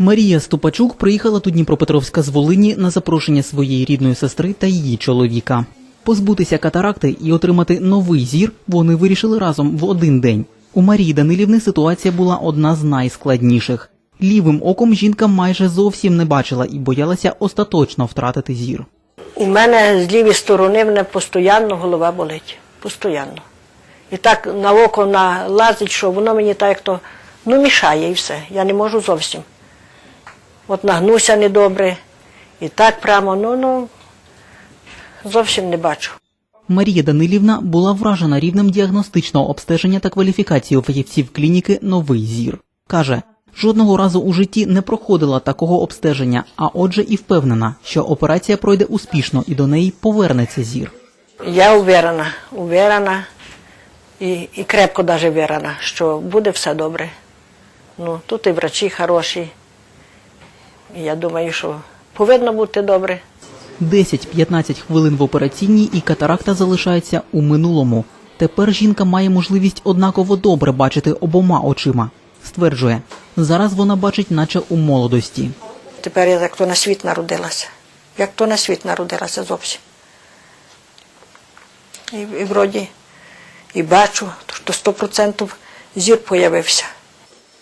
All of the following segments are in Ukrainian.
Марія Ступачук приїхала до Дніпропетровська з Волині на запрошення своєї рідної сестри та її чоловіка. Позбутися катаракти і отримати новий зір вони вирішили разом в один день. У Марії Данилівни ситуація була одна з найскладніших. Лівим оком жінка майже зовсім не бачила і боялася остаточно втратити зір. У мене з лівої сторони мене постійно голова болить. Постійно. І так на око налазить, що воно мені так як то ну, мішає і все. Я не можу зовсім. От нагнуся недобре, і так прямо, ну, ну, зовсім не бачу. Марія Данилівна була вражена рівнем діагностичного обстеження та кваліфікації фахівців клініки Новий зір. Каже, жодного разу у житті не проходила такого обстеження, а отже і впевнена, що операція пройде успішно і до неї повернеться зір. Я уверена, уверена і, і крепко навіть вірена, що буде все добре. Ну, тут і врачі хороші. Я думаю, що повинно бути добре. 10-15 хвилин в операційній і катаракта залишається у минулому. Тепер жінка має можливість однаково добре бачити обома очима. Стверджує, зараз вона бачить, наче у молодості. Тепер я як то на світ народилася. Як то на світ народилася зовсім. І, і вроді і бачу, що 100% зір появився.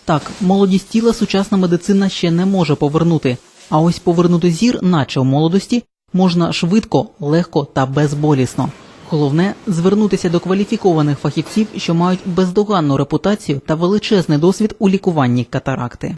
Так, молодість тіла сучасна медицина ще не може повернути. А ось повернути зір, наче в молодості, можна швидко, легко та безболісно. Головне звернутися до кваліфікованих фахівців, що мають бездоганну репутацію та величезний досвід у лікуванні катаракти.